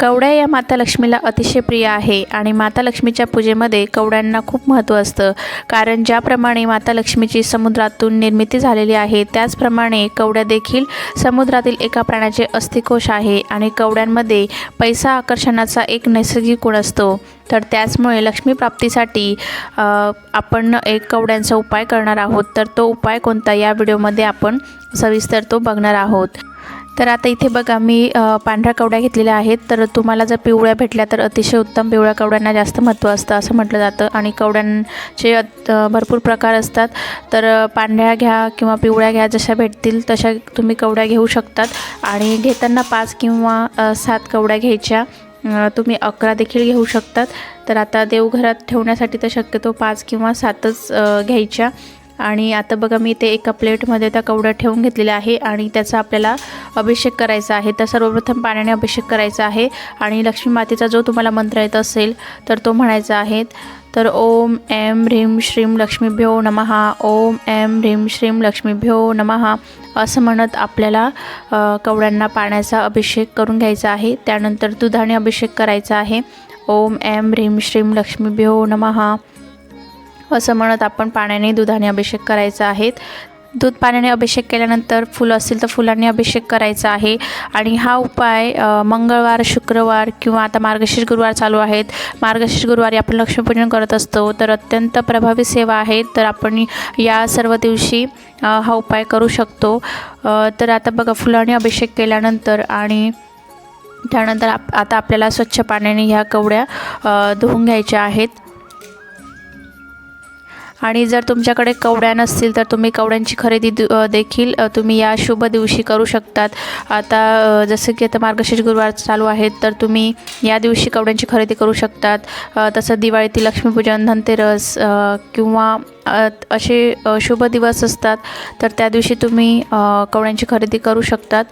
कवड्या या माता लक्ष्मीला अतिशय प्रिय आहे आणि माता लक्ष्मीच्या पूजेमध्ये कवड्यांना खूप महत्त्व असतं. कारण ज्याप्रमाणे माता लक्ष्मीची समुद्रातून निर्मिती झालेली आहे त्याचप्रमाणे कवड्या देखील समुद्रातील एका प्राण्याचे अस्थिकोश आहे आणि कवड्यांमध्ये पैसा आकर्षणाचा एक नैसर्गिक गुण असतो. तर त्याचमुळे लक्ष्मी प्राप्तीसाठी आपण एक कवड्यांचा उपाय करणार आहोत. तर तो उपाय कोणता? या व्हिडिओमध्ये आपण सविस्तर तो बघणार आहोत. तर आता इथे बघा मी पांढऱ्या कवड्या घेतलेल्या आहेत. तर तुम्हाला जर पिवळ्या भेटल्या तर अतिशय उत्तम पिवळ्या कवड्यांना जास्त महत्त्व असतं असं म्हटलं जातं. आणि कवड्यांचे भरपूर प्रकार असतात. तर पांढऱ्या घ्या किंवा पिवळ्या घ्या जशा भेटतील तशा तुम्ही कवड्या घेऊ शकतात. आणि घेताना पाच किंवा सात कवड्या घ्यायच्या. तुम्ही अकरा देखील घेऊ शकतात. तर आता देवघरात ठेवण्यासाठी तर शक्यतो पाच किंवा सातच घ्यायच्या. आणि आता बघा मी ते एका प्लेटमध्ये त्या कवड्या ठेवून घेतलेल्या आहे आणि त्याचा आपल्याला अभिषेक करायचा आहे. तर सर्वप्रथम पाण्याने अभिषेक करायचा आहे आणि लक्ष्मी मातेचा जो तुम्हाला मंत्र येत असेल तर तो म्हणायचा आहे तर ओम एम ह्रीम श्रीम लक्ष्मीभ्यो नमहा ओम एम ह्रीम श्रीम लक्ष्मीभ्यो नमहा असं म्हणत आपल्याला कवड्यांना पाण्याचा अभिषेक करून घ्यायचा आहे. त्यानंतर दुधाने अभिषेक करायचा आहे. ओम एम ह्रीम श्रीम लक्ष्मीभ्यो नमहा असं म्हणत आपण पाण्याने दुधाने अभिषेक करायचा आहे. दूध पाण्याने अभिषेक केल्यानंतर फुलं असतील तर फुलांनी अभिषेक करायचा आहे. आणि हा उपाय मंगळवार शुक्रवार किंवा आता मार्गशीर्ष गुरुवार चालू आहेत. मार्गशीर्ष गुरुवारी आपण लक्ष्मीपूजन करत असतो तर अत्यंत प्रभावी सेवा आहे. तर आपण या सर्व दिवशी हा उपाय करू शकतो. तर आता बघा फुलांनी अभिषेक केल्यानंतर आणि त्यानंतर आप आता आपल्याला स्वच्छ पाण्याने ह्या कवड्या धुवून घ्यायच्या आहेत. आणि जर तुमच्याकडे कवड्या नसतील तर तुम्ही कवड्यांची खरेदी दु- देखील तुम्ही या शुभ दिवशी करू शकतात. आता जसं की आता मार्गशीर्ष गुरुवार चालू आहेत तर तुम्ही या दिवशी कवड्यांची खरेदी करू शकतात. तसं दिवाळीतील लक्ष्मीपूजन धनतेरस किंवा असे शुभ दिवस असतात तर त्या दिवशी तुम्ही कवड्यांची खरेदी करू शकतात.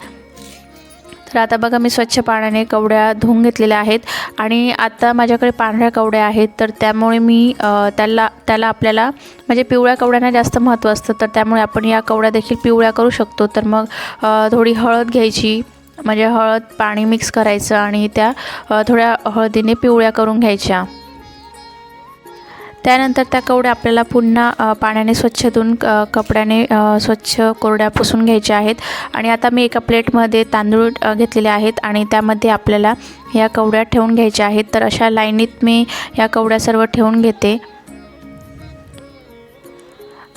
तर आता बघा मी स्वच्छ पाण्याने कवड्या धुवून घेतलेल्या आहेत आणि आता माझ्याकडे पांढऱ्या कवड्या आहेत. तर त्यामुळे मी त्याला त्याला आपल्याला म्हणजे पिवळ्या कवड्यांना जास्त महत्त्व असतं. तर त्यामुळे आपण या कवड्या देखील पिवळ्या करू शकतो. तर मग थोडी हळद घ्यायची म्हणजे हळद पाणी मिक्स करायचं आणि त्या थोड्या हळदीने पिवळ्या करून घ्यायच्या. त्यानंतर त्या कवड्या आपल्याला पुन्हा पाण्याने स्वच्छ धुवून कपड्याने स्वच्छ कोरड्या पुसून घ्यायच्या आहेत. आणि आता मी एका प्लेटमध्ये तांदूळ घेतलेले आहेत आणि त्यामध्ये आपल्याला या कवड्या ठेवून घ्यायच्या आहेत. तर अशा लाईनीत मी या कवड्या सर्व ठेवून घेते.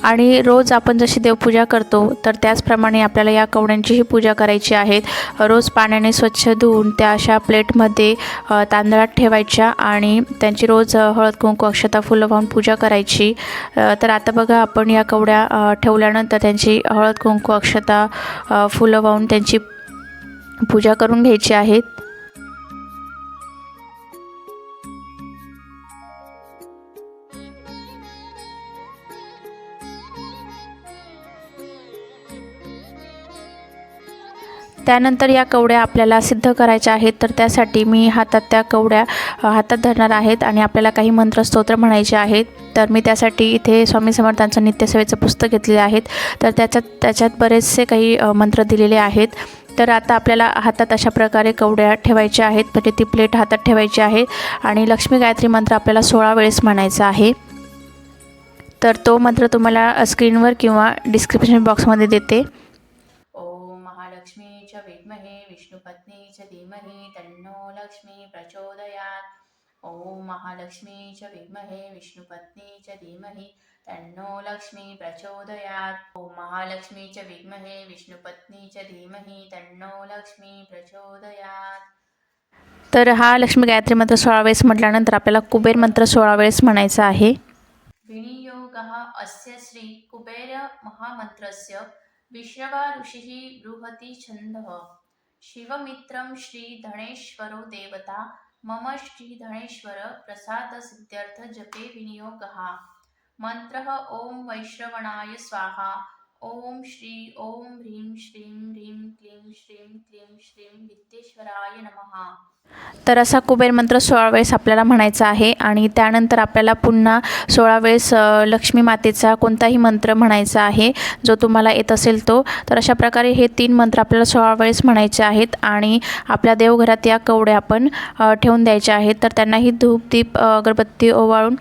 आणि रोज आपण जशी देवपूजा करतो तर त्याचप्रमाणे आपल्याला या कवड्यांचीही पूजा करायची आहेत. रोज पाण्याने स्वच्छ धुवून त्या अशा प्लेटमध्ये तांदळात ठेवायच्या आणि त्यांची रोज हळद कुंकू अक्षता फुलं वाहून पूजा करायची. तर आता बघा आपण या कवड्या ठेवल्यानंतर त्यांची हळद कुंकू अक्षता फुलं वाहून त्यांची पूजा करून घ्यायची आहेत. त्यानंतर या कवड्या आपल्याला सिद्ध करायच्या आहेत. तर त्यासाठी मी हातात त्या कवड्या हातात धरणार आहेत आणि आपल्याला काही मंत्रस्तोत्र म्हणायचे आहेत. तर मी त्यासाठी इथे स्वामी समर्थांचं नित्यसेवेचं पुस्तक घेतलेले आहेत तर त्याच्यात त्याच्यात बरेचसे काही मंत्र दिलेले आहेत. तर आता आपल्याला हातात अशा प्रकारे कवड्या ठेवायच्या आहेत. म्हणजे ती प्लेट हातात ठेवायची आहे आणि लक्ष्मी गायत्री मंत्र आपल्याला सोळा वेळेस म्हणायचा आहे. तर तो मंत्र तुम्हाला स्क्रीनवर किंवा डिस्क्रिप्शन बॉक्समध्ये देते. च धीमहि तन्नो लक्ष्मी प्रचोदयात्। ॐ महालक्ष्मी च विद्महे विष्णुपत्नी च धीमहि तन्नो लक्ष्मी प्रचोदयात्। ॐ महालक्ष्मी च विद्महे विष्णुपत्नी च धीमहि तन्नो लक्ष्मी प्रचोदयात्। तर हा लक्ष्मी गायत्री मंत्र सोळा वेळेस म्हटल्यानंतर आपल्याला कुबेर मंत्र सोळा वेळेस म्हणायचा आहे. विनियोगः अस्य श्री कुबेर महामन्त्रस्य विश्रवा ऋषिः बृहति छन्दः। शिवमित्रं श्रीधनेश्वरो देवता मम श्रीधनेश्वर प्रसादसिद्ध्यर्थ जपे विनियोगः। मन्त्रः ॐ वैश्रवणाय स्वाहा। ॐ श्री ॐ ह्रीं श्रीं ह्रीं क्लीं श्रीं क्लीं श्रीं विद्येश्वराय नमः। तर असा कुबेर मंत्र सोळा वेळेस आपल्याला म्हणायचा आहे आणि त्यानंतर आपल्याला पुन्हा सोळा वेळेस लक्ष्मी मातेचा कोणताही मंत्र म्हणायचा आहे जो तुम्हाला येत असेल तो. तर अशा प्रकारे हे तीन मंत्र आपल्याला सोळा वेळेस म्हणायचे आहेत आणि आपल्या देवघरात या कवड्या आपण ठेवून द्यायच्या आहेत. तर त्यांनाही धूप दीप अगरबत्ती ओवाळून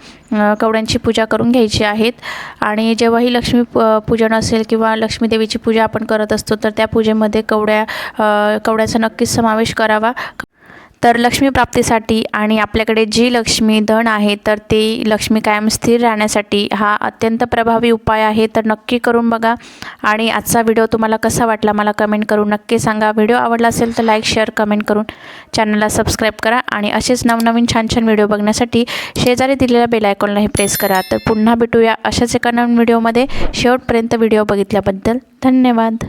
कवड्यांची पूजा करून घ्यायची आहेत. आणि जेव्हाही लक्ष्मी पूजन असेल किंवा लक्ष्मी देवीची पूजा आपण करत असतो तर त्या पूजेमध्ये कवड्या कवड्याचा नक्कीच समावेश करावा. तर लक्ष्मी प्राप्तीसाठी आणि आपल्याकडे जी लक्ष्मी धन आहे तर ती लक्ष्मी कायम स्थिर राहण्यासाठी हा अत्यंत प्रभावी उपाय आहे. तर नक्की करून बघा. आणि आजचा व्हिडिओ तुम्हाला कसा वाटला मला कमेंट करून नक्की सांगा. व्हिडिओ आवडला असेल तर लाईक शेअर कमेंट करून चॅनलला सबस्क्राईब करा. आणि असेच नवनवीन छान छान व्हिडिओ बघण्यासाठी शेजारी दिलेल्या बेलायकॉनलाही प्रेस करा. तर पुन्हा भेटूया अशाच एका नवीन व्हिडिओमध्ये. शेवटपर्यंत व्हिडिओ बघितल्याबद्दल धन्यवाद.